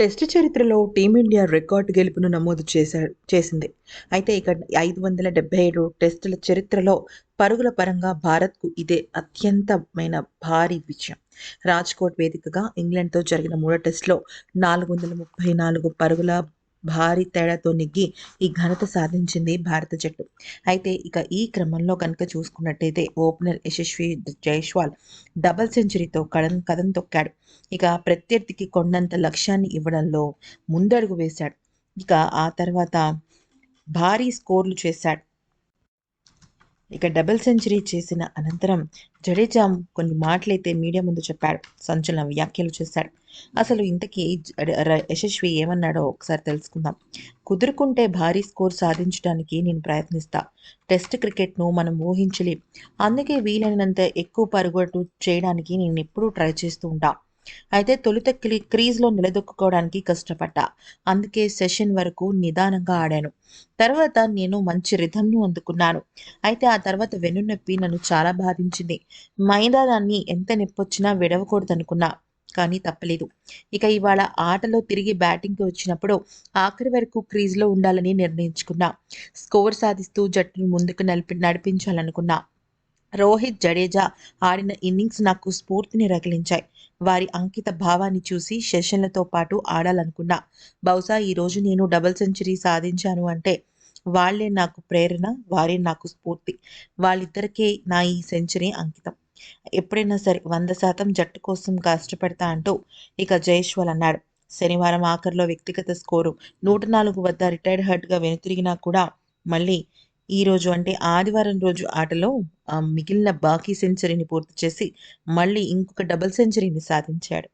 Test చరిత్రలో team India record గెలుపును నమోదు చేశాడు చేసింది. అయితే ఇక ఐదు వందల డెబ్బై ఏడు టెస్టుల చరిత్రలో పరుగుల పరంగా భారత్కు ఇదే అత్యంతమైన భారీ విజయం. రాజ్కోట్ వేదికగా ఇంగ్లాండ్తో జరిగిన మూడో టెస్టులో నాలుగు వందల ముప్పై నాలుగు పరుగుల భారీ తేడాతో నెగ్గి ఈ ఘనత సాధించింది భారత జట్టు. అయితే ఇక ఈ క్రమంలో కనుక చూసుకున్నట్టయితే ఓపెనర్ యశస్వి జైస్వాల్ డబల్ సెంచరీతో కడం కథం తొక్కాడు. ఇక ప్రత్యర్థికి కొండంత లక్ష్యాన్ని ఇవ్వడంలో ముందడుగు వేశాడు. ఇక ఆ తర్వాత భారీ స్కోర్లు చేశాడు. ఇక డబుల్ సెంచరీ చేసిన అనంతరం జడేజా కొన్ని మాటలైతే మీడియా ముందు చెప్పాడు సంచలన వ్యాఖ్యలు చేశాడు. అసలు ఇంతకీ యశస్వి ఏమన్నాడో ఒకసారి తెలుసుకుందాం. కుదురుకుంటే భారీ స్కోర్ సాధించడానికి నేను ప్రయత్నిస్తా. టెస్ట్ క్రికెట్ను మనం ఊహించలేం. అందుకే వీలైనంత ఎక్కువ పరుగుటు చేయడానికి నేను ఎప్పుడూ ట్రై చేస్తూ ఉంటాను అయితే తొలుత క్రీ క్రీజ్లో నిలదొక్కుకోవడానికి కష్టపడ్డా. అందుకే సెషన్ వరకు నిదానంగా ఆడాను. తర్వాత నేను మంచి రిథంను అందుకున్నాను. అయితే ఆ తర్వాత వెన్నునొప్పి నన్ను చాలా బాధించింది. మైదానాన్ని ఎంత నొప్పొచ్చినా విడవకూడదు అనుకున్నా కానీ తప్పలేదు. ఇక ఇవాళ ఆటలో తిరిగి బ్యాటింగ్కి వచ్చినప్పుడు ఆఖరి వరకు క్రీజ్లో ఉండాలని నిర్ణయించుకున్నా. స్కోర్ సాధిస్తూ జట్టును ముందుకు నడిపి నడిపించాలనుకున్నా. రోహిత్ జడేజా ఆడిన ఇన్నింగ్స్ నాకు స్ఫూర్తిని రగిలించాయి. వారి అంకిత భావాన్ని చూసి సెషన్లతో పాటు ఆడాలనుకున్నా. బహుశా ఈరోజు నేను డబుల్ సెంచరీ సాధించాను అంటే వాళ్ళే నాకు ప్రేరణ వారే నాకు స్ఫూర్తి. వాళ్ళిద్దరికే నా ఈ సెంచరీ అంకితం. ఎప్పుడైనా సరే వంద శాతం జట్టు కోసం కష్టపడతా అంటూ ఇక జైష్వాల్ అన్నాడు. శనివారం ఆఖరిలో వ్యక్తిగత స్కోరు నూట నాలుగు వద్ద రిటైర్డ్ హర్ట్గా వెనుతిరిగినా కూడా మళ్ళీ ఈ రోజు అంటే ఆదివారం రోజు ఆటలో మిగిలిన బాకీ సెంచరీని పూర్తి చేసి మళ్ళీ ఇంకొక డబుల్ సెంచరీని సాధించాడు.